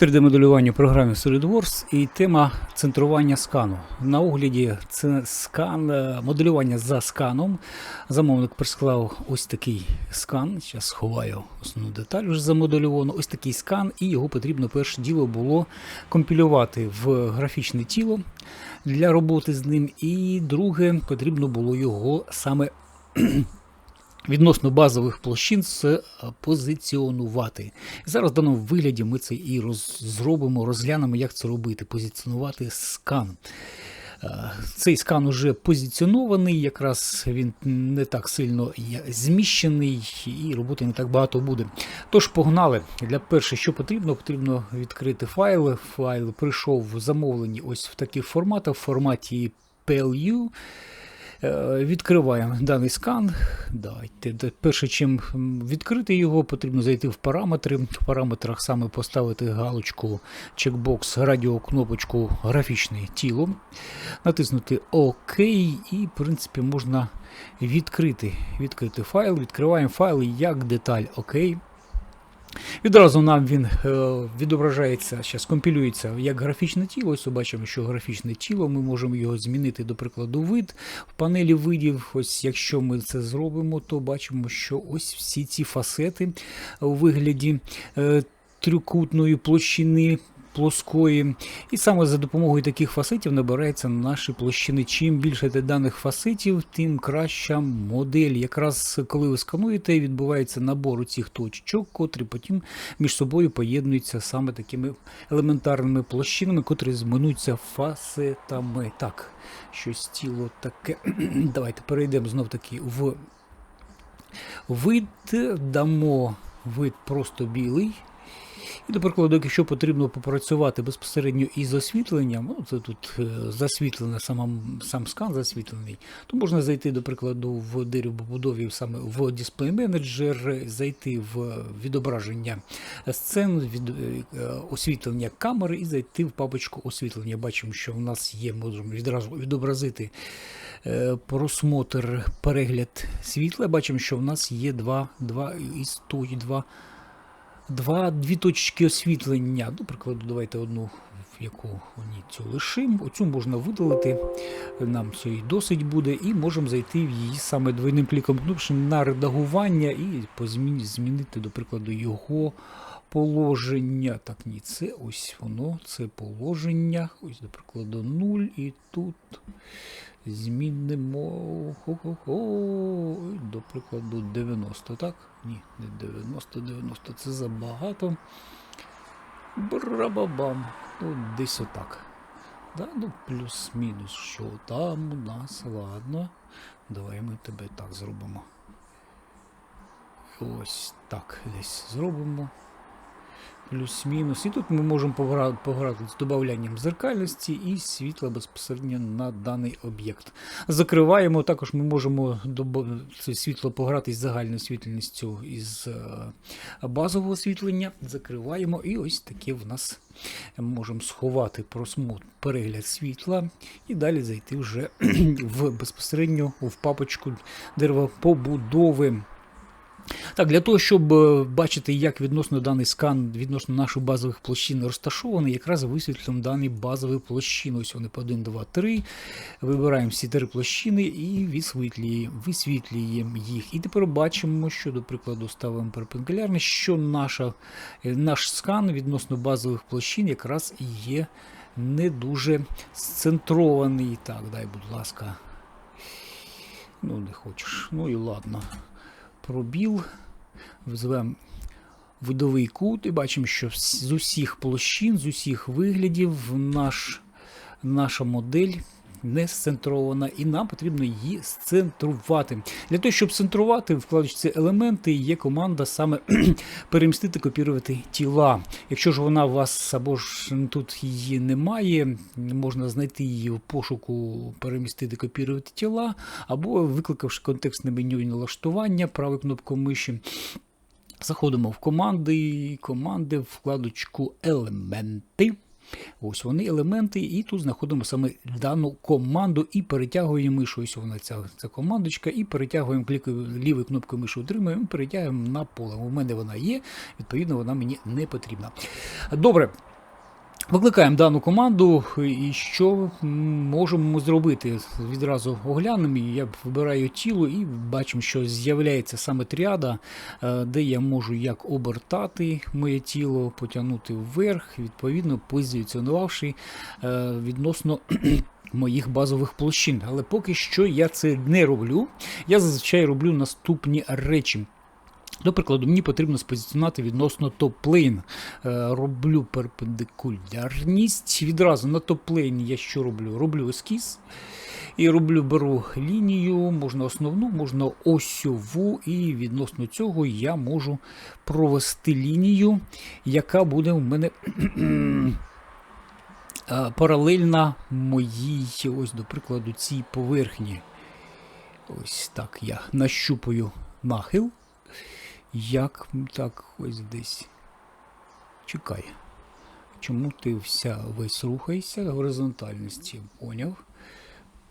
3D-моделювання в програмі SolidWorks і тема центрування скану. На огляді це скан, е, моделювання за сканом. Замовник присклав ось такий скан. Зараз сховаю основну деталь вже замоделювано. Ось такий скан, і його потрібно перше діло було компілювати в графічне тіло для роботи з ним. І друге, потрібно було його саме відносно базових площин це позиціонувати. Зараз в даному вигляді ми це і роз, зробимо, розглянемо, як це робити, позиціонувати скан. Е, Цей скан уже позиціонований, якраз він не так сильно зміщений і роботи не так багато буде. Тож погнали. Для перше, що потрібно, потрібно відкрити файли. Файл прийшов в замовлені ось в таких форматах, в форматі PLU. Е, Відкриваємо даний скан. Давайте. Перше, чим відкрити його, потрібно зайти в параметри. В параметрах саме поставити галочку чекбокс, радіокнопочку графічне тіло, натиснути ОК, і, в принципі, можна відкрити, відкрити файл. Відкриваємо файл як деталь ОК. Відразу нам він е, відображається, зараз компілюється як графічне тіло. Ось бачимо, що графічне тіло, ми можемо його змінити, до прикладу, вид в панелі видів. Ось якщо ми це зробимо, то бачимо, що ось всі ці фасети у вигляді е, трикутної площини. Плоскої, і саме за допомогою таких фасетів набираються наші площини. Чим більше даних фасетів, тим краща модель. Якраз коли ви скануєте, відбувається набор цих точок, котрі потім між собою поєднуються саме такими елементарними площинами, котрі зминуться фасетами. Так, щось тіло таке. Давайте перейдемо знов таки в вид, дамо вид просто білий. І, до прикладу, якщо потрібно попрацювати безпосередньо із освітленням, ну це тут е, засвітлене сам, сам скан засвітлений, то можна зайти, до прикладу, в деревобудові саме в Manager, зайти в відображення сцен, від, е, освітлення камери і зайти в папочку освітлення. Бачимо, що в нас є, можемо відразу відобразити е, просмотр, перегляд світла. Бачимо, що в нас є два, два із тої, два дві точки освітлення. До прикладу, давайте одну, в яку ні, цю лишимо. Оцю можна видалити. Нам цієї досить буде, і можемо зайти в її саме двойним кліком кнопки на редагування і змінити, до прикладу, його положення. Так, ні, це ось воно, це положення. Ось, до прикладу, 0 і тут. Змінимо хо-хо-хо, до прикладу 90, так? Ні, не 90, 90 це забагато. Брабабам. Ну, десь отак. Да? Ну, плюс-мінус, що там у нас, ладно. Давай ми тебе так зробимо. Ось так десь зробимо. Плюс-мінус. І тут ми можемо пограти, пограти з додаванням зеркальності і світла безпосередньо на даний об'єкт. Закриваємо, також ми можемо це світло пограти з загальною світляністю із е, базового освітлення. Закриваємо, і ось таке в нас можемо сховати просмотр, перегляд світла і далі зайти вже в безпосередньо в папочку деревопобудови. Так, для того, щоб е, бачити, як відносно даний скан, відносно наших базових площин розташований, якраз висвітлюємо дані базові площини. Ось вони по 1, 2, 3. Вибираємо всі три площини і висвітлюємо, висвітлюємо їх. І тепер бачимо, що, до прикладу, ставимо перпендикулярно, що наша, е, наш скан відносно базових площин якраз є не дуже сцентрований. Так, дай, будь ласка. Ну, не хочеш. Ну і ладно пробіл, взвемо видовий кут і бачимо, що з усіх площин, з усіх виглядів наш, наша модель не сцентрована, і нам потрібно її сцентрувати. Для того, щоб центрувати в вкладочці елементи, є команда саме перемістити, копірувати тіла. Якщо ж вона у вас або ж тут її немає, можна знайти її в пошуку перемістити, копірувати тіла, або викликавши контекстне меню налаштування правою кнопкою миші. Заходимо в команди, команди, вкладочку елементи. Ось вони елементи, і тут знаходимо саме дану команду і перетягуємо мишу. Ось вона ця, ця командочка, і перетягуємо клікою лівою кнопкою мишу отримуємо і перетягуємо на поле. У мене вона є, відповідно, вона мені не потрібна. Добре. Викликаємо дану команду, і що можемо зробити? Відразу оглянемо. Я вибираю тіло і бачимо, що з'являється саме тріада, е, де я можу як обертати моє тіло, потягнути вверх, відповідно позиціонувавши е, відносно. Моїх базових площин, але поки що я це не роблю. Я зазвичай роблю наступні речі. До прикладу, мені потрібно спозиціонувати відносно топ-плейн. Е, роблю перпендикулярність. Відразу на топ-плейні я що роблю? Роблю ескіз. І роблю, беру лінію, можна основну, можна осьову, і відносно цього я можу провести лінію, яка буде у мене е, паралельна моїй, ось, до прикладу, цій поверхні. Ось так я нащупаю нахил. Як так ось десь. Чекай. Чому ти вся весь рухаєшся? Горизонтальність поняв.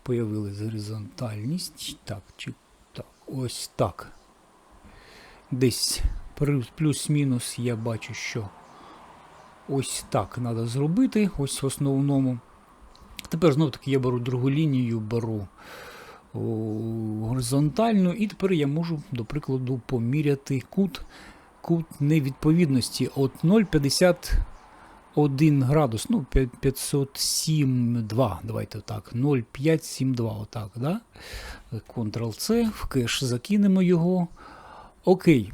Появилась горизонтальність. Так, чи так, ось так. Десь плюс-мінус я бачу, що ось так треба зробити. Ось в основному. Тепер знов таки я беру другу лінію, беру горизонтальну, і тепер я можу, до прикладу, поміряти кут кут невідповідності. От 0,51 градус, ну, 507,2, давайте так, 0,572, отак, да? Ctrl-C, в кеш закинемо його. Окей.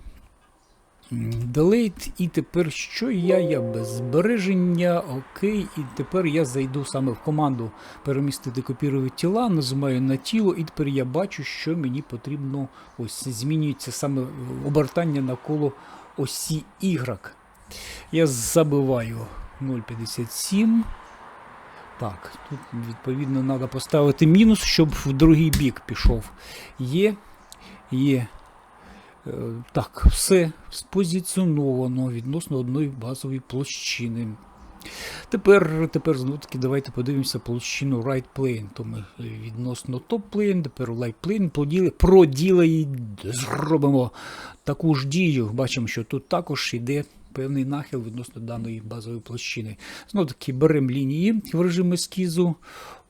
Delete, і тепер що я? Я без збереження. Окей. І тепер я зайду саме в команду перемістити копірувати тіла, нажимаю на тіло, і тепер я бачу, що мені потрібно ось змінюється саме обертання навколо осі Y. Я забиваю 0,57. Так, тут, відповідно, треба поставити мінус, щоб в другий бік пішов. Є, є. Е, так, все спозиціоновано відносно одної базової площини. Тепер тепер знову таки давайте подивимося площину right plane. То ми відносно top plane, тепер light plane проділи, проділи і зробимо таку ж дію. Бачимо, що тут також йде певний нахил відносно даної базової площини. Знову таки беремо лінії в режимі ескізу,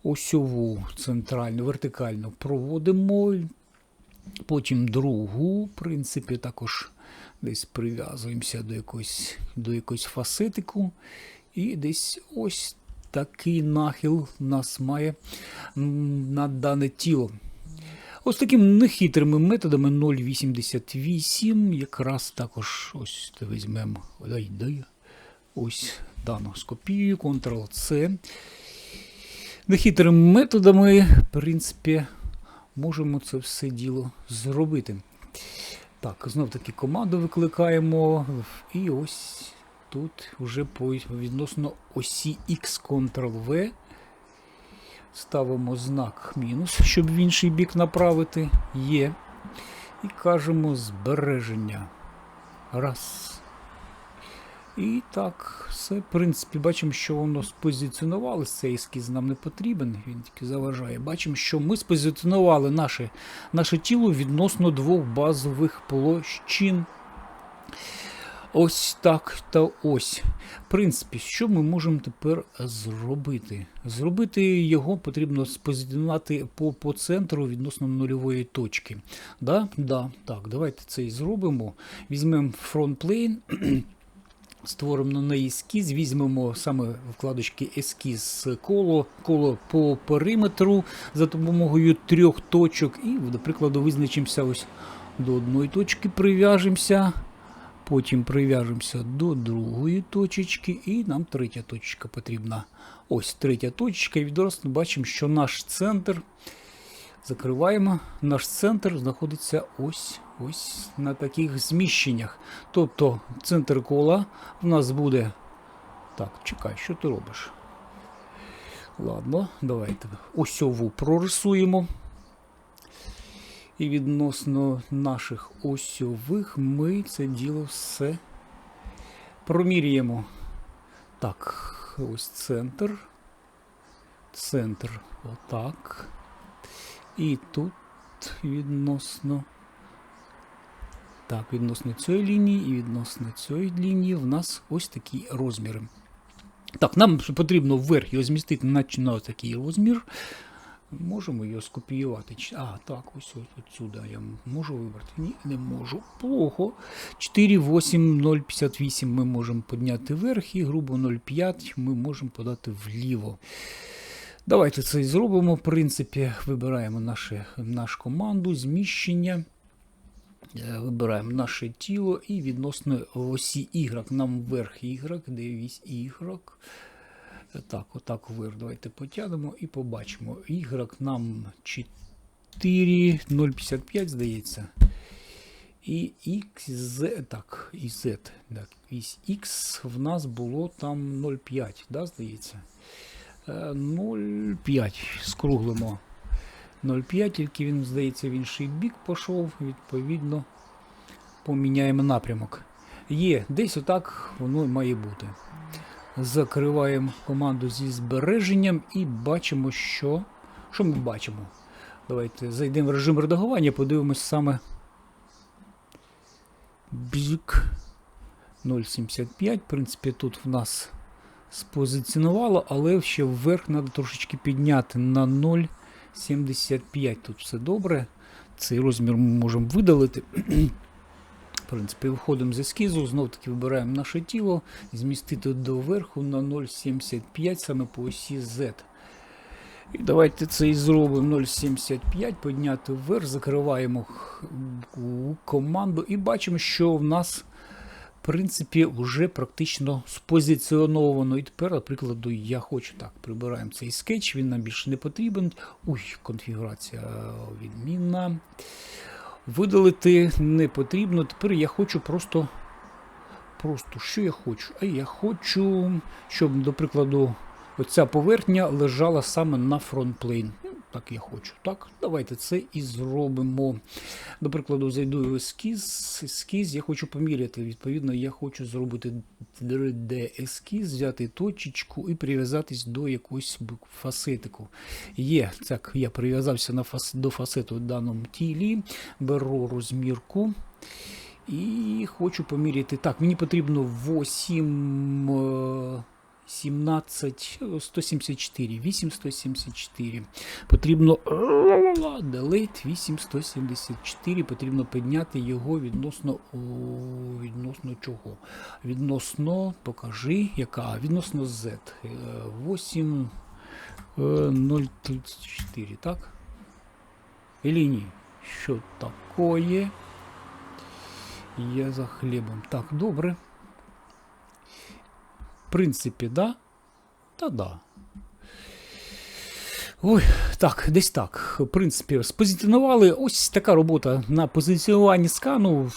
осьову центральну, вертикальну проводимо. Потім другу, в принципі, також десь прив'язуємося до якогось до якогось фасетику. І десь ось такий нахил нас має на дане тіло. Ось такими нехитрими методами 0,88. Якраз також ось візьмемо ось дану скопію, Ctrl-C. Нехитрими методами, в принципі, можемо це все діло зробити. Так, знов таки команду викликаємо. І ось тут вже по відносно осі X Ctrl-V. Ставимо знак мінус, щоб в інший бік направити. Є. І кажемо збереження. Раз. І так, все, в принципі, бачимо, що воно спозиціонувалося. Цей ескіз нам не потрібен, він тільки заважає. Бачимо, що ми спозиціонували наше наше тіло відносно двох базових площин. Ось так та ось. В принципі, що ми можемо тепер зробити? Зробити його потрібно спозиціонувати по по центру відносно нульової точки. Да? Да, Так, Давайте це і зробимо. Візьмемо фронтплейн. Створимо на неї ескіз, візьмемо саме вкладочки ескіз коло, коло по периметру за допомогою трьох точок. І, до прикладу, визначимося ось до одної точки, прив'яжемося. Потім прив'яжемося до другої точечки, і нам третя точка потрібна. Ось третя точка. І відразу бачимо, що наш центр. Закриваємо. Наш центр знаходиться ось ось на таких зміщеннях. Тобто центр кола в нас буде. Так, чекай, що ти робиш? Ладно, давайте осьову прорисуємо. І відносно наших осьових ми це діло все промірюємо. Так, ось центр. Центр. Отак. І тут відносно. Так, відносно цієї лінії і відносно цієї лінії в нас ось такі розміри. Так, нам потрібно вверх його змістити на, такий розмір. Можемо його скопіювати. А, так, ось ось отсюди я можу вибрати. Ні, не можу. Плохо. 4, 8, 0,58 ми можемо підняти вверх і грубо 0,5 ми можемо подати вліво. Давайте це і зробимо. В принципі, вибираємо наше, наш команду, зміщення. Е, Вибираємо наше тіло і відносно осі Y. Нам вверх Y, де Y. Так, отак вверх. Давайте потягнемо і побачимо. Y нам 4,055, здається. І X, Z, так, і Z. Так, вісь X в нас було там 0,5, да, здається. Е, 0,5 скруглимо. 0,5, тільки він, здається, в інший бік пішов, відповідно, поміняємо напрямок. Є, десь отак воно має бути. Закриваємо команду зі збереженням і бачимо, що. Що ми бачимо? Давайте зайдемо в режим редагування, подивимось саме. Бзик 0,75. В принципі, тут в нас спозиціонувало, але ще вверх треба трошечки підняти на 0,75. Тут все добре. Цей розмір ми можемо видалити. В принципі, виходимо з ескізу, знов таки вибираємо наше тіло, змістити доверху на 0,75 саме по осі Z. І давайте це і зробимо 0,75, підняти вверх, закриваємо команду і бачимо, що в нас, в принципі, вже практично спозиціоновано. І тепер, наприклад, я хочу так, прибираємо цей скетч, він нам більше не потрібен. Ой, конфігурація відмінна. Видалити не потрібно. Тепер я хочу просто. Просто що я хочу? А я хочу, щоб, до прикладу, оця поверхня лежала саме на фронтплейн. Так я хочу. Так, давайте це і зробимо. До прикладу, зайду в ескіз. Ескіз, я хочу поміряти. Відповідно, я хочу зробити 3D-ескіз, взяти точечку і прив'язатись до якогось фасетику. Є, так, я прив'язався на фас, до фасету в даному тілі, беру розмірку. І хочу поміряти. Так, мені потрібно 8, е, 17, е, 174, 8, 174. Потрібно е, delete 8, 174. Потрібно підняти його відносно відносно чого? Відносно, покажи, яка? Відносно Z. Е, 8, е, 034, так? Или ні? Що такое? Я за хлібом. Так, добре. Принципі, да? Та да. Ой, так, десь так. В принципі, спозиціонували. Ось така робота на позиціонуванні скану.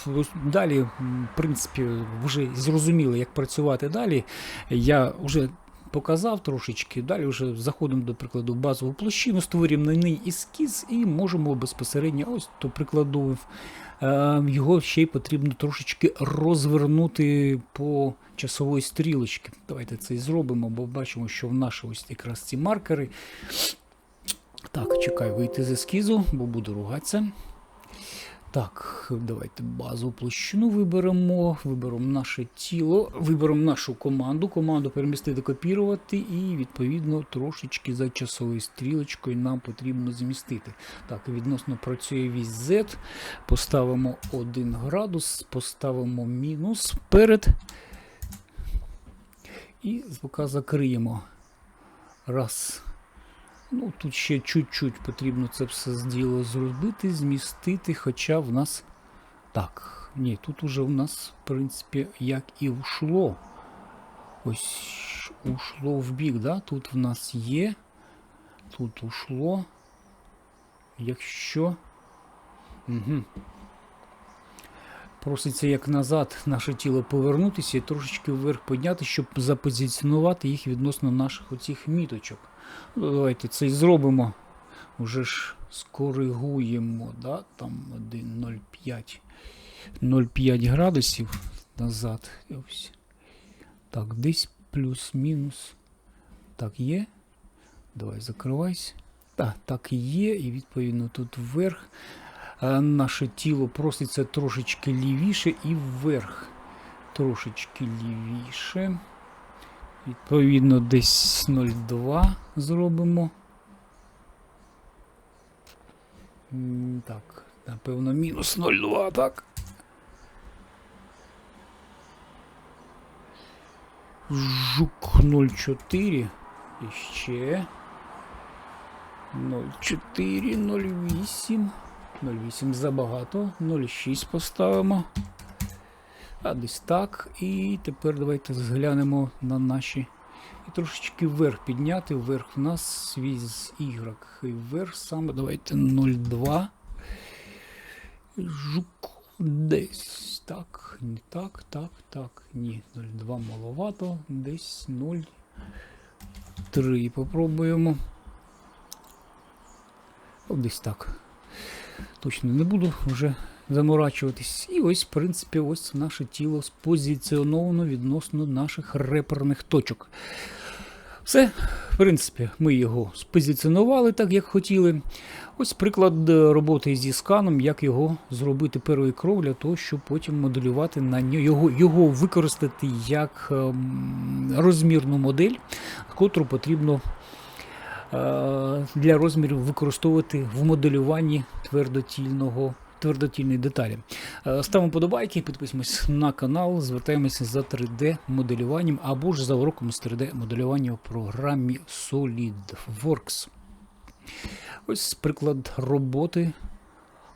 Далі, в принципі, вже зрозуміли, як працювати далі. Я вже показав трошечки. Далі вже заходимо, до прикладу, в базову площину, створюємо на ній ескіз і можемо безпосередньо, ось, до прикладу, е, його ще й потрібно трошечки розвернути по часової стрілочки. Давайте це і зробимо, бо бачимо, що в наші ось якраз ці маркери. Так, чекай, вийти з ескізу, бо буду ругатися. Так, давайте базову площину виберемо, виберемо наше тіло, виберемо нашу команду, команду перемістити, копірувати, і відповідно трошечки за часовою стрілочкою нам потрібно змістити. Так, відносно працює вісь Z, поставимо 1 градус, поставимо мінус перед. І поки закриємо. Раз. Ну, тут ще чуть-чуть потрібно це все діло зробити, змістити, хоча в нас. Так, ні, тут уже в нас, в принципі, як і ушло. Ось ушло в бік, да? Тут в нас є. Тут ушло. Якщо. Угу. Проситься як назад наше тіло повернутися і трошечки вверх підняти, щоб запозиціонувати їх відносно наших оцих міточок. Давайте це і зробимо. Уже ж скоригуємо, да? там 1,05 0,5 градусів назад. Так, десь плюс-мінус. Так, є. Давай закривайся. Так, так є, і відповідно тут вверх. Е, Наше тіло проситься трошечки лівіше і вверх. Трошечки лівіше. Відповідно, десь 0,2 зробимо. Так, напевно, мінус 0,2, так. Жук 0,4. І ще. 0,4, 0,8. 0,8 забагато. 0,6 поставимо. А десь так. І тепер давайте зглянемо на наші. І трошечки вверх підняти. Вверх в нас свій з Y. І вверх саме давайте 0,2. Жук десь. Так, не так, так, так. Ні, 0,2 маловато. Десь 0,3 попробуємо. О, Десь так. Точно не буду вже заморачуватись. І ось, в принципі, ось наше тіло спозиціоновано відносно наших реперних точок. Все, в принципі, ми його спозиціонували так, як хотіли. Ось приклад е, роботи зі сканом, як його зробити перший крок для того, щоб потім моделювати на нього, його, його використати як ем, розмірну модель, котру потрібно е, для розмірів використовувати в моделюванні твердотільного. Твердотільної деталі. Е, Ставимо подобайки, підписуємось на канал, звертаємося за 3D-моделюванням або ж за уроком з 3D-моделювання в програмі SolidWorks. Ось приклад роботи,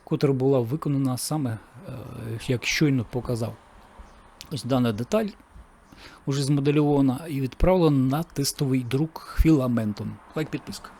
котра була виконана саме, е, як щойно показав. Ось дана деталь вже змоделювана і відправлена на тестовий друк філаментом. Лайк підписка.